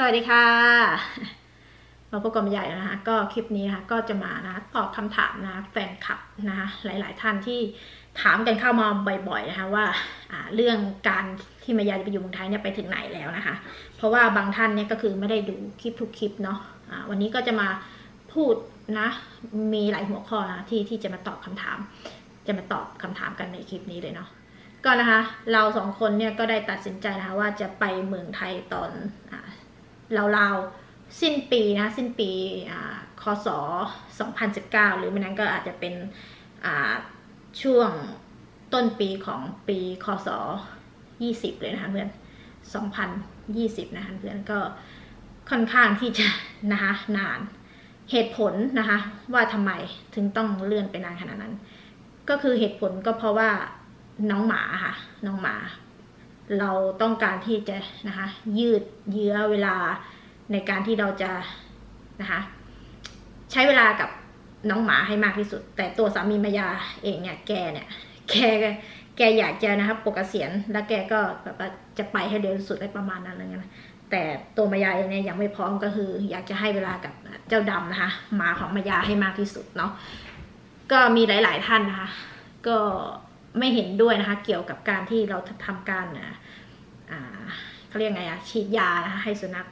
สวัสดีค่ะ มาพบกับใหญ่นะคะ ก็คลิปนี้นะคะก็จะมานะตอบคำถามนะแฟนคลับนะคะหลาย ๆ ท่านที่ถามกันเข้ามาบ่อย ๆ นะคะว่าเรื่องการที่มายาจะไปอยู่เมืองไทยเนี่ยไปถึงไหนแล้วนะคะ เพราะว่าบางท่านเนี่ยก็คือไม่ได้ดูคลิปทุกคลิปเนาะะวันนี้ก็จะมาพูดนะมีหลายหัวข้อนะที่ที่จะมาตอบคำถาม จะมาตอบคำถามกันในคลิปนี้เลยเนาะก็นะคะเราสองคนเนี่ยก็ได้ตัดสินใจนะคะว่าจะไปเมืองไทยตอน ราวๆสิ้นปีนะ สิ้นปีคศ 2019 หรือไม่นั้นก็อาจจะเป็นช่วงต้นปีของปีคศ 20 เลยนะคะเพื่อน 2020 นะคะเพื่อนก็ค่อนข้างที่จะนะคะนานเหตุผลนะคะว่าทำไมถึงต้องเลื่อนไปนานขนาดนั้น ก็คือเหตุผลก็เพราะว่าน้องหมาค่ะน้องหมา เราต้องการที่จะนะคะยืดเยื้อเวลาในการที่เราจะนะคะใช้เวลากับน้องหมาให้มากที่สุด แต่ตัวสามีมายาเองเนี่ยแกเนี่ยแกแกอยากจะนะครับปกเกษียณแล้วแกก็แบบจะไปให้เร็วที่สุดได้ประมาณนั้นเลยนะแต่ตัวมายาเองเนี่ยยังไม่พร้อมก็คือ อยากจะให้เวลากับเจ้าดำนะคะหมาของมายาให้มากที่สุดเนาะก็มีหลาย ๆ ท่านนะคะก็ ไม่เห็นด้วยนะคะ เกี่ยวกับการที่เราทำการอ่าเขาเรียกไงอะฉีดยานะคะให้สุนัข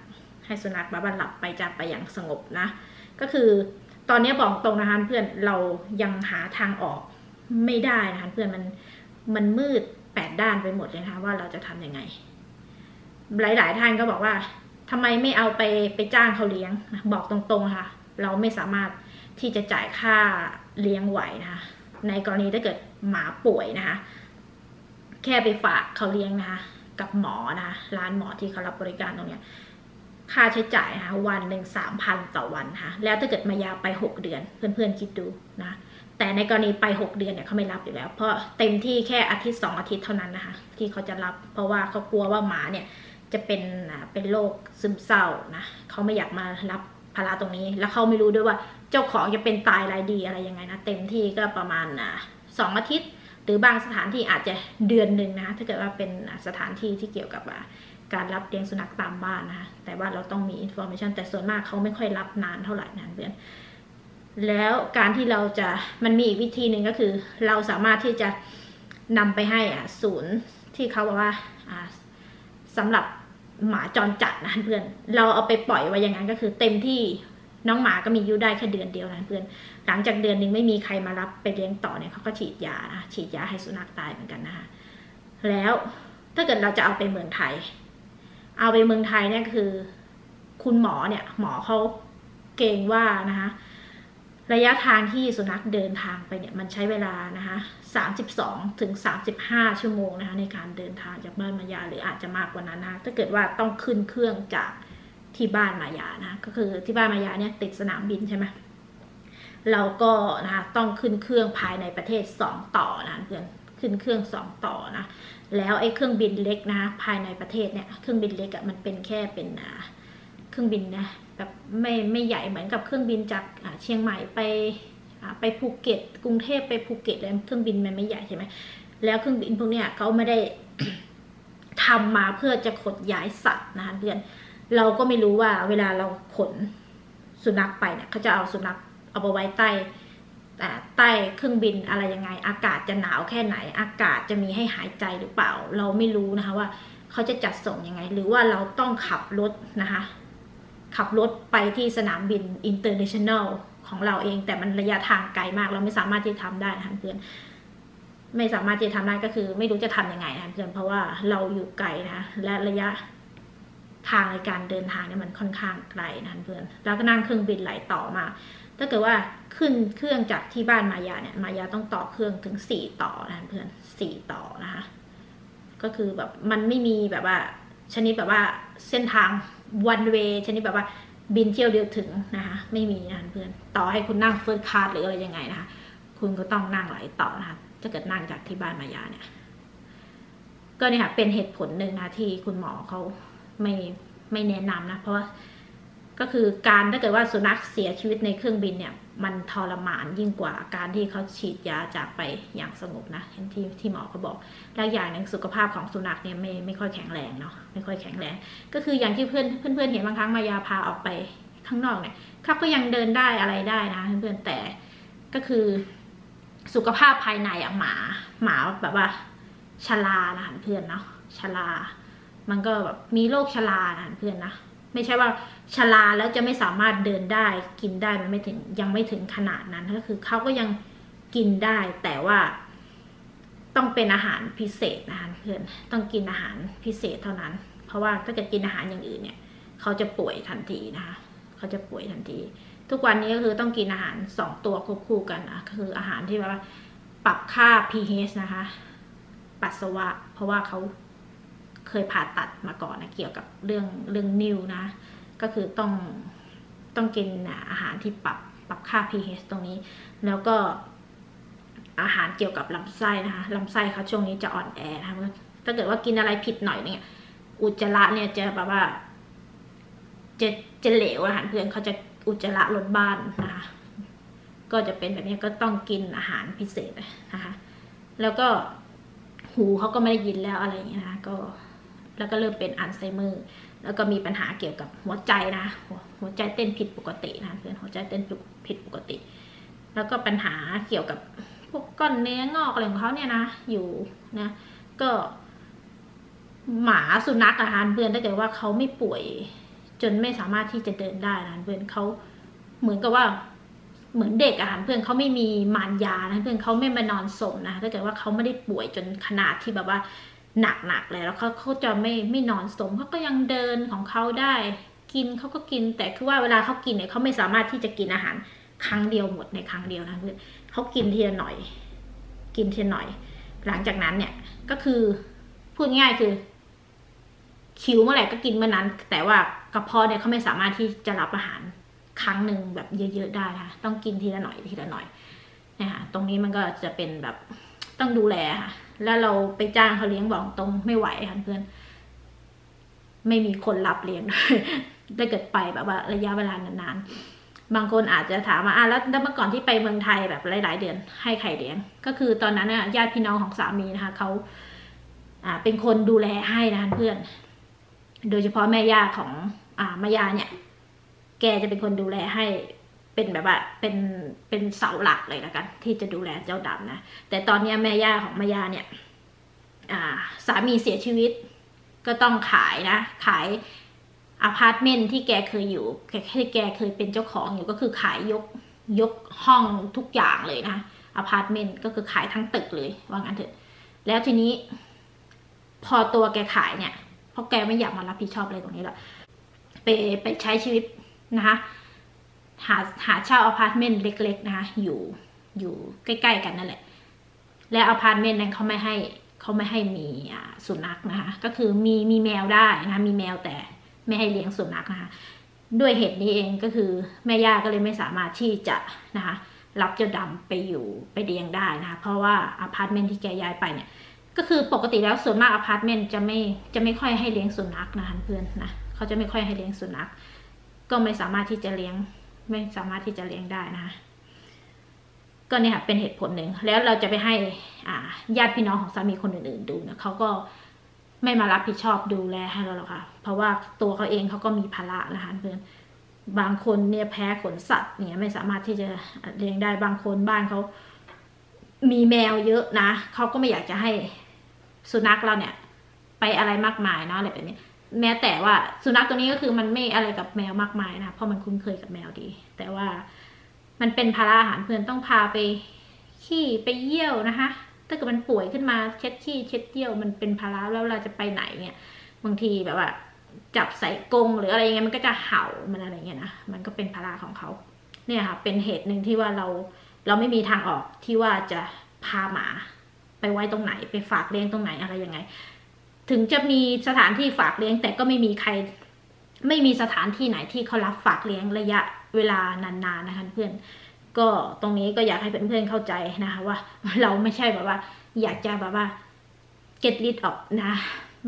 ให้สุนัขบ้าหลับไปจากไปอย่างสงบนะ ก็คือตอนนี้บอกตรงนะคะเพื่อนเรายังหาทางออกไม่ได้นะคะเพื่อนมันมันมืดแปดด้านไปหมดเลยนะคะว่าเราจะทํำยังไง หลาย ๆ ท่านก็บอกว่าทำไมไม่เอาไปไปจ้างเขาเลี้ยงบอกตรงๆค่ะ เราไม่สามารถที่จะจ่ายค่าเลี้ยงไหวนะคะในกรณีถ้าเกิด หมาป่วยนะคะ แค่ไปฝากเขาเลี้ยงนะคะกับหมอนะคะร้านหมอที่เขารับบริการตรงเนี้ยค่าใช้จ่ายนะคะวันหนึ่งสามพันต่อวันค่ะแล้วถ้าเกิดมายาไปหกเดือน เพื่อนๆคิดดูนะแต่ในกรณีไปหกเดือนเนี่ยเขาไม่รับอยู่แล้ว เพราะเต็มที่แค่อาทิตย์สองอาทิตย์เท่านั้นนะคะ ที่เขาจะรับ เพราะว่าเขากลัวว่าหมาเนี่ยจะเป็นเป็นโรคซึมเศร้านะเขาไม่อยากมารับภาระตรงนี้ แล้วเขาไม่รู้ด้วยว่าเจ้าของจะเป็นตายรายดีอะไรยังไงนะเต็มที่ก็ประมาณ สองอาทิตย์ หรือบางสถานที่อาจจะเดือนหนึ่งนะถ้าเกิดว่าเป็นสถานที่ที่เกี่ยวกับการรับเลี้ยงสุนัขตามบ้านนะคะแต่ว่าเราต้องมีอินโฟมชันแต่ส่วนมากเขาไม่ค่อยรับนานเท่าไหร่นะเพื่อน แล้วการที่เราจะมันมีอีกวิธีหนึ่งก็คือ เราสามารถที่จะนำไปให้อะศูนย์ที่เขาบอกว่าอ่าสำหรับหมาจรจัดนะเพื่อน เราเอาไปปล่อยไว้อย่างนั้นก็คือเต็มที่ น้องหมาก็มีอายุได้แค่เดือนเดียวนะเพื่อนหลังจากเดือนหนึ่งไม่มีใครมารับไปเลี้ยงต่อเนี่ยเขาก็ฉีดยานะฉีดยาให้สุนัขตายเหมือนกันนะคะแล้วถ้าเกิดเราจะเอาไปเมืองไทย เอาไปเมืองไทยเนี่ยคือ คุณหมอเนี่ย หมอเขาเก่งว่านะคะระยะทางที่สุนัขเดินทางไปเนี่ยมันใช้เวลานะคะ32ถึง35 ชั่วโมงนะคะในการเดินทางจากบ้านมายาหรืออาจจะมากกว่านั้นนะถ้าเกิดว่าต้องขึ้นเครื่องจาก ที่บ้านมายานะก็คือที่บ้านมายาเนี่ยติดสนามบินใช่ไหมเราก็นะคะต้องขึ้นเครื่องภายในประเทศ 2 ต่อนะเพื่อนขึ้นเครื่อง 2 ต่อนะแล้วไอ้เครื่องบินเล็กนะภายในประเทศเนี่ยเครื่องบินเล็กอะ่ะมันเป็นแค่เป็นเครื่องบินนะแบบไม่ไม่ใหญ่เหมือนกับเครื่องบินจากเชียงใหม่ไปไปภูเก็ตกรุงเทพไปภูเก็ตเลยเครื่องบินมันไม่ใหญ่ใช่ไหมแล้วเครื่องบินพวกเนี้ยเขาไม่ได้ทำมาเพื่อจะขนย้ายสัตว์นะคะเพื่อน เราก็ไม่รู้ว่าเวลาเราขนสุนัขไปเนี่ยเขาจะเอาสุนัขเอาไปไว้ใต้ใต้เครื่องบินอะไรยังไง อากาศจะหนาวแค่ไหน อากาศจะมีให้หายใจหรือเปล่า เราไม่รู้นะคะว่าเขาจะจัดส่งยังไง หรือว่าเราต้องขับรถนะคะ ขับรถไปที่สนามบินอินเตอร์เนชั่นแนลของเราเอง แต่มันระยะทางไกลมาก เราไม่สามารถที่จะทำได้นะเพื่อนไม่สามารถที่จะทำได้ก็คือ ไม่รู้จะทํำยังไงนะเพื่อนเพราะว่าเราอยู่ไกลนะและระยะ ทางในการเดินทางเนี่ยมันค่อนข้างไกลนะเพื่อน แล้วก็นั่งเครื่องบินไหลต่อมา ถ้าเกิดว่าขึ้นเครื่องจากที่บ้านมายาเนี่ยมายาต้องต่อเครื่องถึงสี่ต่อนะเพื่อนสี่ต่อนะคะก็คือแบบมันไม่มีแบบว่าชนิดแบบว่าเส้นทาง one way ชนิดแบบว่าบินเที่ยวเดียวถึงนะคะไม่มีนะเพื่อนต่อให้คุณนั่งเฟิร์สคลาสหรืออะไรยังไงนะคะคุณก็ต้องนั่งไหลต่อนะคะถ้าเกิดนั่งจากที่บ้านมายาเนี่ย ก็เนี่ยค่ะเป็นเหตุผลหนึ่งนะที่คุณหมอเขา ไม่ไม่แนะนำนะ เพราะว่าก็คือการถ้าเกิดว่าสุนัขเสียชีวิตในเครื่องบินเนี่ย มันทรมานยิ่งกว่าการที่เขาฉีดยาจากไปอย่างสงบนะที่ที่หมอเขาบอกและอย่างหนึ่งสุขภาพของสุนัขเนี่ยไม่ไม่ค่อยแข็งแรงเนาะไม่ค่อยแข็งแรง ก็คืออย่างที่เพื่อนเพื่อนเพื่อนเห็นบางครั้งมายาพาออกไปข้างนอกเนี่ยครับก็ยังเดินได้อะไรได้นะเพื่อนแต่ก็คือสุขภาพภายในอะหมาหมาแบบว่าชรานะเพื่อนเนาะชรา มันก็แบบมีโรคชรานะเพื่อนนะไม่ใช่ว่าชราแล้วจะไม่สามารถเดินได้กินได้มันไม่ถึงยังไม่ถึงขนาดนั้นก็คือเขาก็ยังกินได้ แต่ว่าต้องเป็นอาหารพิเศษนะคะเพื่อนต้องกินอาหารพิเศษเท่านั้น เพราะว่าถ้าเกิดกินอาหารอย่างอื่นเนี่ยเขาจะป่วยทันทีนะคะเขาจะป่วยทันที ทุกวันนี้ก็คือต้องกินอาหารสองตัวควบคู่กันนะคืออาหารที่แบบว่าปรับค่า pH นะคะ ปัสสาวะ เพราะว่าเขา เคยผ่าตัดมาก่อนนะเกี่ยวกับเรื่องเรื่องนิ้วนะ ก็คือต้องต้องกินอาหารที่ปรับปรับค่า pH ตรงนี้ แล้วก็อาหารเกี่ยวกับลำไส้นะคะลำไส้เขาช่วงนี้จะอ่อนแอนะคะถ้าเกิดว่ากินอะไรผิดหน่อยเนี่ย อุจจาระเนี่ยจะแบบว่า จะจะเหลวอาหารเพื่อนเขาจะอุจจาระลดบ้านนะคะก็จะเป็นแบบนี้ก็ต้องกินอาหารพิเศษนะคะ แล้วก็หูเขาก็ไม่ได้ยินแล้วอะไรอย่างเงี้ยนะก็ แล้วก็เริ่มเป็นอัลไซเมอร์แล้วก็มีปัญหาเกี่ยวกับหัวใจนะ หัวใจเต้นผิดปกตินะเพื่อนหัวใจเต้นผิดปกติ แล้วก็ปัญหาเกี่ยวกับพวกก้อนเนื้องอกอะไรของเขาเนี่ยนะ อยู่นะก็หมาสุนัขอาหารเพื่อนถ้าเกิดว่าเขาไม่ป่วยจนไม่สามารถที่จะเดินได้นะเพื่อนเขาเหมือนกับว่าเหมือนเด็กอาหารเพื่อนเขาไม่มีมารยานะเพื่อนเขาไม่มานอนสมนะถ้าเกิดว่าเขาไม่ได้ป่วยจนขนาดที่แบบว่า หนักๆเลยแล้วเขาเขาจะไม่ไม่นอนสมเขาก็ยังเดินของเขาได้ กินเขาก็กิน แต่คือว่าเวลาเขากินเนี่ยเขาไม่สามารถที่จะกินอาหารครั้งเดียวหมดในครั้งเดียวนะเพื่อนเขากินทีละหน่อย กินทีละหน่อย หลังจากนั้นเนี่ยก็คือพูดง่ายคือคิวเมื่อไหร่ก็กินเมื่อนั้น แต่ว่ากระเพาะเนี่ยเขาไม่สามารถที่จะรับอาหารครั้งหนึ่งแบบเยอะๆได้ค่ะต้องกินทีละหน่อยทีละหน่อยนะคะตรงนี้มันก็จะเป็นแบบต้องดูแลค่ะ แล้วเราไปจ้างเขาเลี้ยงบอกตรงไม่ไหวค่ะเพื่อน ไม่มีคนรับเลี้ยงได้เกิดไปแบบว่าระยะเวลานานๆ บางคนอาจจะถามว่าอะแล้วเมื่อก่อนที่ไปเมืองไทยแบบหลาย ๆ เดือนให้ใครเลี้ยง ก็คือตอนนั้นน่ะญาติพี่น้องของสามีนะคะเขาอ่าเป็นคนดูแลให้นะคะเพื่อน โดยเฉพาะแม่ย่าของอ่ามายาเนี่ย แกจะเป็นคนดูแลให้ เป็นแบบว่าเป็นเป็นเสาหลักเลยละกัน ที่จะดูแลเจ้าดำนะ แต่ตอนนี้แม่ย่าของแมายาเนี่ยอ่าสามีเสียชีวิต ก็ต้องขายนะ ขายอพาร์ตเมนต์ที่แกเคยอยู่ที่แกเคยเป็นเจ้าของอยู่ก็คือขายยกยกห้องทุกอย่างเลยนะอพาร์ตเมนต์ก็คือขายทั้งตึกเลยว่างั้นเถอะ แล้วทีนี้ พอตัวแกขายเนี่ยเพราะแกไม่อยากมารับผิดชอบอะไรตรงนี้ละไปไปใช้ชีวิตนะคะ หาหาเช่าอพาร์ตเมนต์เล็ก ๆ นะคะ อยู่อยู่ใกล้ ๆ กันนั่นแหละ และอพาร์ตเมนต์นั้นเขาไม่ให้เขาไม่ให้มีสุนัขนะคะ ก็คือมีมีแมวได้นะมีแมวแต่ไม่ให้เลี้ยงสุนัขนะคะ ด้วยเหตุนี้เองก็คือแม่ย่าก็เลยไม่สามารถที่จะนะคะรับเจ้าดำไปอยู่ไปเลี้ยงได้นะคะ เพราะว่าอพาร์ตเมนต์ที่แกย้ายไปเนี่ยก็คือปกติแล้วส่วนมากอพาร์ตเมนต์จะไม่จะไม่ค่อยให้เลี้ยงสุนัขนะคะเพื่อนนะเขาจะไม่ค่อยให้เลี้ยงสุนัขก็ไม่สามารถที่จะเลี้ยง ไม่สามารถที่จะเลี้ยงได้นะก็เนี่ยค่ะเป็นเหตุผลหนึ่งแล้วเราจะไปให้ญาติพี่น้องของสามีคนอื่นๆดูเนะเขาก็ไม่มารับผิดชอบดูแลให้เราหรอกค่ะ เพราะว่าตัวเขาเองเขาก็มีภาระนะคะเพื่อนบางคนเนี่ยแพ้ขนสัตว์เนี่ยไม่สามารถที่จะเลี้ยงได้บางคนบ้านเขามีแมวเยอะนะเขาก็ไม่อยากจะให้สุนัขเราเนี่ย ไปอะไรมากมายนะอะไรแบบนี้ แม้แต่ว่าสุนัขตัวนี้ก็คือมันไม่อะไรกับแมวมากมายนะเพราะมันคุ้นเคยกับแมวดี แต่ว่ามันเป็นภาระอาหารเพื่อนต้องพาไปขี้ไปเยี่ยวนะคะ ถ้าเกิดมันป่วยขึ้นมาเช็ดขี้เช็ดเยี่ยวมันเป็นภาระแล้วเราจะไปไหนเนี่ยบางทีแบบว่า จับใส่กรงหรืออะไรเงี้ยมันก็จะเห่ามันอะไรเงี้ยนะมันก็เป็นภาระของเขาเนี่ยค่ะ เป็นเหตุหนึ่งที่ว่าเราเราไม่มีทางออกที่ว่าจะพาหมา ไปไว้ตรงไหน ไปฝากเลี้ยงตรงไหนอะไรยังไง ถึงจะมีสถานที่ฝากเลี้ยง แต่ก็ไม่มีใคร ไม่มีสถานที่ไหนที่เขารับฝากเลี้ยงระยะเวลานานๆนะคะเพื่อนก็ตรงนี้ก็อยากให้เพื่อนๆเข้าใจนะคะว่าเราไม่ใช่แบบว่า อยากจะแบบว่า get rid of นะ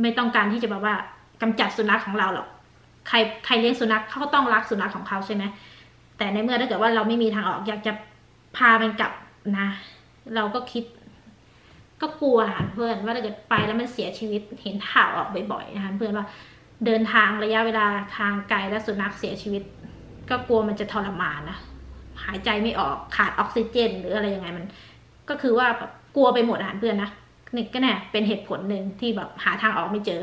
ไม่ต้องการที่จะแบบว่ากำจัดสุนัขของเราหรอกใครใครเลี้ยงสุนัขเขาก็ต้องรักสุนัขของเขาใช่ไหมแต่ในเมื่อถ้าเกิดว่าเราไม่มีทางออกอยากจะพามันกลับนะ เราก็คิด ก็กลัวนะเพื่อนว่าถ้าเกิดไปแล้วมันเสียชีวิตเห็นข่าวออกบ่อยๆนะคะเพื่อนว่าเดินทางระยะเวลาทางไกลแล้วสุนัขเสียชีวิต ก็กลัวมันจะทรมานนะหายใจไม่ออกขาดออกซิเจน หรืออะไรยังไงมัน ก็คือว่าแบบกลัวไปหมดอาหารเพื่อนนะนี่ก็เนี่ยเป็นเหตุผลหนึ่งที่แบบหาทางออกไม่เจอ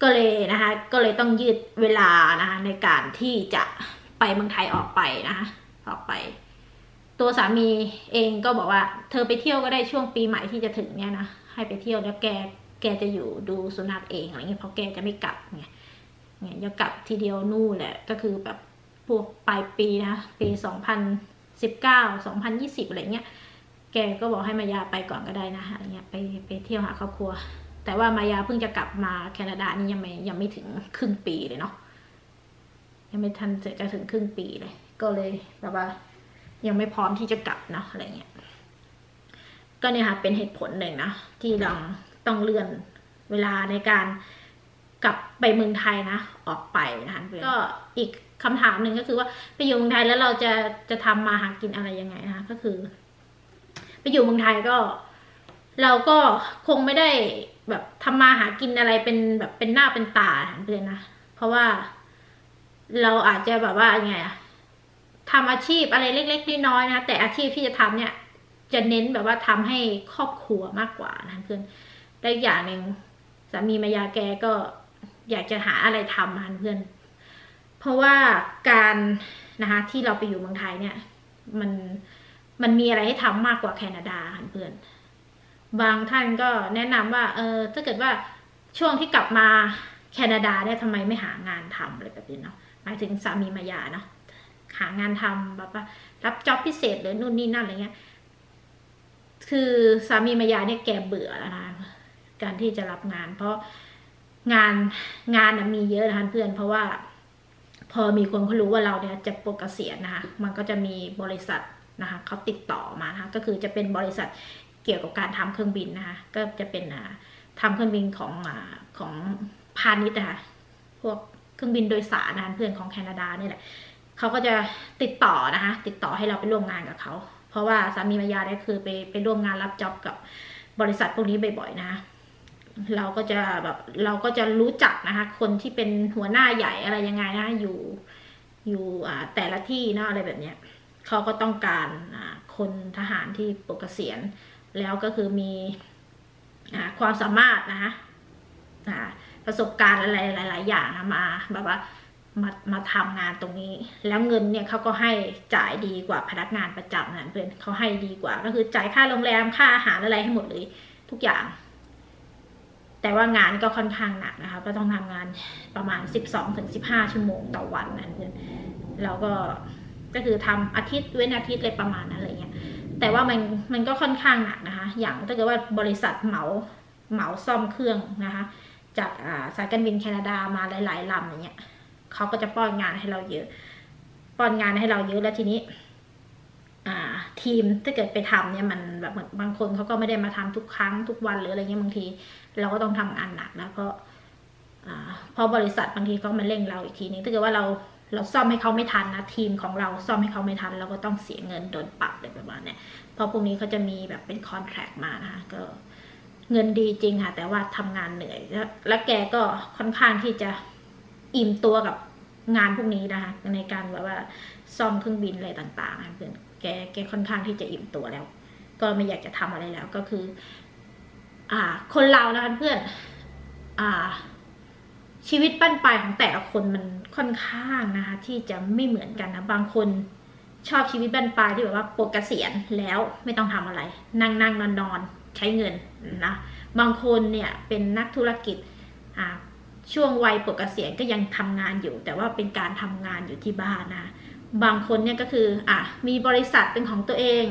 ก็เลยนะคะ ก็เลยต้องยืดเวลานะคะในการที่จะไปเมืองไทยออกไปนะคะออกไป ตัวสามีเองก็บอกว่า เธอไปเที่ยวก็ได้ช่วงปีใหม่ที่จะถึงเนี่ยนะให้ไปเที่ยวแล้วแกแกจะอยู่ดูสุนัขเองอะไรเงี้ยเพราะแกจะไม่กลับไงเนี่ยจะกลับทีเดียวนู่นแหละก็คือแบบพวกปลายปีนะปีสองพันสิบเก้าสองพันยี่สิบอะไรเงี้ยแกก็บอกให้มายาไปก่อนก็ได้นะอะไรเงี้ยไปไปเที่ยวหาครอบครัว แต่ว่ามายาเพิ่งจะกลับมาแคนาดานี่ยังไม่ยังไม่ถึงครึ่งปีเลยเนาะยังไม่ทันจะถึงครึ่งปีเลย ก็เลยแบบว่า ยังไม่พร้อมที่จะกลับเนาะอะไรเงี้ยก็เนี่ยค่ะเป็นเหตุผลหนึ่งนะที่เราต้องเลื่อนเวลาในการกลับไปเมืองไทยนะ ออกไปนะคะก็อีกคำถามหนึ่งก็คือว่าไปอยู่เมืองไทยแล้วเราจะจะทำมาหากินอะไรยังไงนะคะก็คือ ไปอยู่เมืองไทยก็ เราก็คงไม่ได้แบบทำมาหากินอะไรเป็นแบบเป็นหน้าเป็นตาเพื่อนนะเพราะว่าเราอาจจะแบบว่าไงอะ ทำอาชีพอะไรเล็กๆน้อยๆนะแต่อาชีพที่จะทำเนี่ยจะเน้นแบบว่าทำให้ครอบครัวมากกว่านะเพื่อนได้อย่างหนึ่งสามีมายาแกก็อยากจะหาอะไรทำนะเพื่อน เพราะว่าการนะคะที่เราไปอยู่เมืองไทยเนี่ย มันมันมีอะไรให้ทำมากกว่าแคนาดาเพื่อน บางท่านก็แนะนำว่า เออถ้าเกิดว่าช่วงที่กลับมาแคนาดาเนี่ยทำไมไม่หางานทำอะไรแบบนี้เนาะหมายถึงสามีมายาเนาะ หางานทำแบบว่ารับจ็อบพิเศษหรือนู่นนี่นั่นอะไรเงี้ย คือสามีมายาเนี่ยแกเบื่อแล้วนะการที่จะรับงาน เพราะงานงานมีเยอะนะคะเพื่อน เพราะว่า พอมีคนเขารู้ว่าเราเนี่ยจะปกเกษียณนะคะมันก็จะมีบริษัทนะคะเขาติดต่อมานะคะก็คือจะเป็นบริษัทเกี่ยวกับการทำเครื่องบินนะคะก็จะเป็นทำเครื่องบินของของพาณิชย์นะคะพวกเครื่องบินโดยสารนะเพื่อนของแคนาดาเนี่ยแหละ เขาก็จะติดต่อนะคะ ติดต่อให้เราไปร่วมงานกับเขา เพราะว่าสามีมายาได้คือไปไปร่วมงานรับจ็อบกับบริษัทพวกนี้บ่อยๆนะคะเราก็จะแบบเราก็จะรู้จักนะคะ คนที่เป็นหัวหน้าใหญ่อะไรยังไงนะอยู่อยู่แต่ละที่เนาะอะไรแบบเนี้ยเขาก็ต้องการคนทหารที่ปกเกษียณแล้วก็คือมีความสามารถนะคะประสบการณ์อะไรหลาย ๆ อย่างมาแบบว่า มามาทำงานตรงนี้ แล้วเงินเนี่ยเขาก็ให้จ่ายดีกว่าพนักงานประจำนั่นเพื่อนเขาให้ดีกว่า ก็คือจ่ายค่าโรงแรมค่าอาหารอะไรให้หมดเลยทุกอย่าง แต่ว่างานก็ค่อนข้างหนักนะคะก็ต้องทำงานประมาณ 12-15 ชั่วโมงต่อวันนั่นคือเราก็ก็คือทำอาทิตย์เว้นอาทิตย์เลยประมาณนั้นอะไรเงี้ย แต่ว่ามันมันก็ค่อนข้างหนักนะคะ อย่างถ้าเกิดว่าบริษัทเหมาเหมาซ่อมเครื่องนะคะ จากสายการบินแคนาดามาหลาย ๆลำอย่างเงี้ย เขาก็จะป้อนงานให้เราเยอะ ป้อนงานให้เราเยอะแล้วทีนี้ทีมถ้าเกิดไปทำเนี่ยมันแบบบางคนเขาก็ไม่ได้มาทำทุกครั้งทุกวันหรืออะไรเงี้ยบางที เราก็ต้องทำงานหนักแล้วเพราะพราะบริษัทบางทีเขามาเร่งเราอีกทีนึงถ้าเกิดว่าเราเราซ่อมให้เขาไม่ทันนะทีมของเราซ่อมให้เขาไม่ทันเราก็ต้องเสียเงินโดนปรับอะไรประมาณนี้เพราะพวกนี้เขาจะมีแบบเป็นคอนแทรคมานะคะก็เงินดีจริงค่ะ แต่ว่าทำงานเหนื่อยแล้วแล้วแกก็ค่อนข้างที่จะ อิ่มตัวกับงานพวกนี้นะคะ ในการแบบว่าซ่อมเครื่องบินอะไรต่างๆเพื่อนแกแกค่อนข้างที่จะอิ่มตัวแล้ว ก็ไม่อยากจะทำอะไรแล้วก็คือ อ่า คนเรานะคะเพื่อน อ่า ชีวิตปั้นปลายของแต่ละคนมันค่อนข้างนะคะ ที่จะไม่เหมือนกันนะบางคนชอบชีวิตบ้านปลายที่แบบว่าปกเกษียณแล้วไม่ต้องทำอะไร นั่งนั่งนอนนอนใช้เงินนะบางคนเนี่ยเป็นนักธุรกิจอ่า ช่วงวัยปกเกษียณก็ยังทำงานอยู่ แต่ว่าเป็นการทำงานอยู่ที่บ้านนะบางคนเนี่ยก็คืออะมีบริษัทเป็นของตัวเอง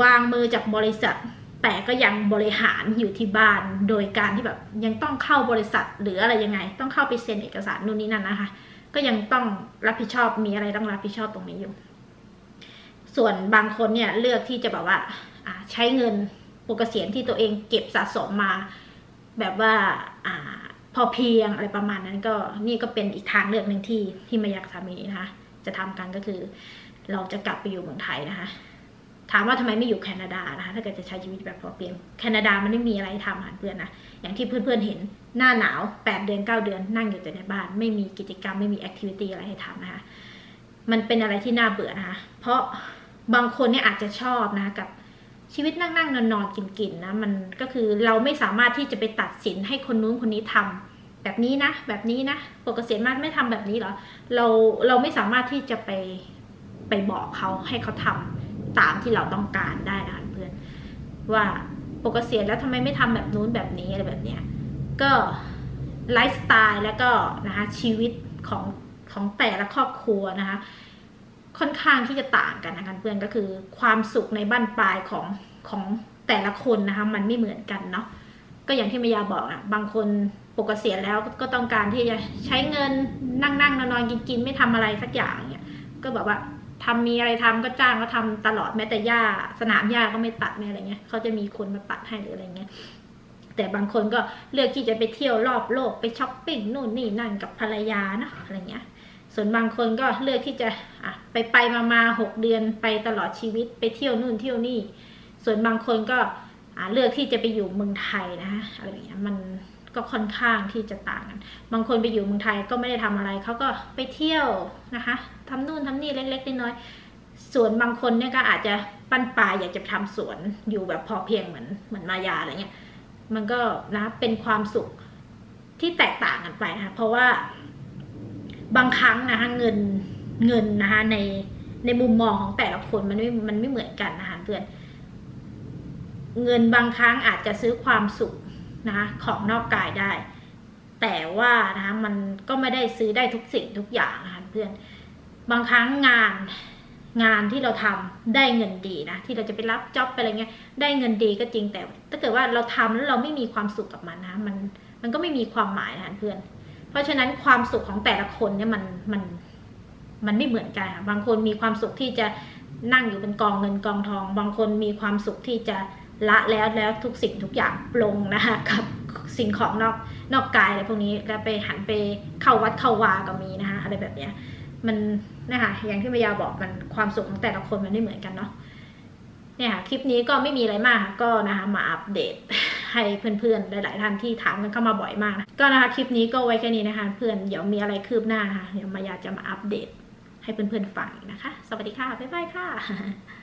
วางมือจากบริษัท แต่ก็ยังบริหารอยู่ที่บ้าน โดยการที่แบบยังต้องเข้าบริษัทหรืออะไรยังไง ต้องเข้าไปเซ็นเอกสารนู่นนี่นั่นนะคะ ก็ยังต้องรับผิดชอบมีอะไรต้องรับผิดชอบตรงนี้อยู่ ส่วนบางคนเนี่ยเลือกที่จะแบบว่าอ่าใช้เงินปกเกษียณที่ตัวเองเก็บสะสมมา แบบว่าอ่า พอเพียงอะไรประมาณนั้นก็นี่ก็เป็นอีกทางเลือกหนึ่งที่ที่มายากสามีนะคะ จะทำกันก็คือเราจะกลับไปอยู่เมืองไทยนะคะ ถามว่าทำไมไม่อยู่แคนาดานะคะ ถ้าเกิดจะใช้ชีวิตแบบพอเพียงแคนาดามันไม่มีอะไรทำหาเพื่อนนะอย่างที่เพื่อนๆเห็นหน้าหนาวแปดเดือนเก้าเดือนนั่งอยู่แต่ในบ้าน ไม่มีกิจกรรมไม่มีแอคทิวิตี้อะไรให้ทำนะคะมันเป็นอะไรที่น่าเบื่อนะคะเพราะบางคนเนี่ยอาจจะชอบนะกับ ชีวิตนั่งนั่งนอนนอนกินกินนะมันก็คือเราไม่สามารถที่จะไปตัดสินให้คนนู้นคนนี้ทำแบบนี้นะ แบบนี้นะปกติมากไม่ทำแบบนี้เหรอเราเราไม่สามารถที่จะไปไปบอกเขาให้เขาทำตามที่เราต้องการได้นะเพื่อนว่าปกติแล้วทำไมไม่ทำแบบนู้นแบบนี้อะไรแบบเนี้ยก็ไลฟ์สไตล์แล้วก็นะคะชีวิตของของแต่ละครอบครัวนะคะ ค่อนข้างที่จะต่างกันนะคะเพื่อนก็คือความสุขในบ้านปลายของของแต่ละคนนะคะมันไม่เหมือนกันเนาะก็อย่างที่มายาบอกอะบางคนปกติแล้วก็ต้องการที่จะใช้เงินนั่งนั่งนอนนอนกินกินไม่ทำอะไรสักอย่างเนี่ยก็แบบว่าทำมีอะไรทำก็จ้างก็ทำตลอดแม้แต่หญ้าสนามหญ้าก็ไม่ตัดไม่อะไรเงี้ยเขาจะมีคนมาตัดให้หรืออะไรเงี้ยแต่บางคนก็เลือกที่จะไปเที่ยวรอบโลกไปช้อปปิ้งนู่นนี่นั่นกับภรรยาเนาะอะไรเงี้ย ส่วนบางคนก็เลือกที่จะะไปไปมามาหกเดือนไปตลอดชีวิตไปเที่ยวนู่นเที่ยวนี่ ส่วนบางคนก็เลือกที่จะไปอยู่เมืองไทยนะอะไรอย่างเงี้ยมันก็ค่อนข้างที่จะต่างกัน บางคนไปอยู่เมืองไทยก็ไม่ได้ทำอะไรเขาก็ไปเที่ยวนะคะทำนู่นทำนี่เล็กๆน้อยๆส่วนบางคนเนี่ยก็อาจจะปั้นปลายอยากจะทำสวนอยู่แบบพอเพียงเหมือนเหมือนมายาอะไรเงี้ยมันก็นะเป็นความสุขที่แตกต่างกันไปนะคะเพราะว่า บางครั้งนะคะเงินเงินนะคะในในมุมมองของแต่ละคนมันไม่มันไม่เหมือนกันนะคะเพื่อนเงินบางครั้งอาจจะซื้อความสุขนะคะของนอกกายได้ แต่ว่านะคะมันก็ไม่ได้ซื้อได้ทุกสิ่งทุกอย่างนะคะเพื่อนบางครั้งงานงานที่เราทำได้เงินดีนะที่เราจะไปรับจ็อบไปอะไรเงี้ยได้เงินดีก็จริงแต่ ถ้าเกิดว่าเราทำแล้วเราไม่มีความสุขกับมันนะมันมันก็ไม่มีความหมายนะเพื่อน เพราะฉะนั้นความสุขของแต่ละคนเนี่ยมันมันมันไม่เหมือนกันบางคนมีความสุขที่จะนั่งอยู่เป็นกองเงินกองทอง บางคนมีความสุขที่จะละแล้วแล้วทุกสิ่งทุกอย่างปลงนะคะกับสิ่งของนอกนอกกายอะไรพวกนี้แล้วไปหันไปเข้าวัดเข้าวาก็มีนะคะอะไรแบบเนี้ยมันนะคะอย่างที่มายาบอกมันความสุขของแต่ละคนมันไม่เหมือนกันเนาะเนี่ยค่ะคลิปนี้ก็ไม่มีอะไรมากก็นะคะมาอัปเดต ให้เพื่อนๆ หลาย ๆ ท่านที่ถามกันเข้ามาบ่อยมากนะก็นะคะคลิปนี้ก็ไว้แค่นี้นะคะ เพื่อนเดี๋ยวมีอะไรคืบหน้านะคะเดี๋ยวมายาจะมาอัปเดตให้เพื่อนๆฟังนะคะ สวัสดีค่ะ บ๊ายบายค่ะ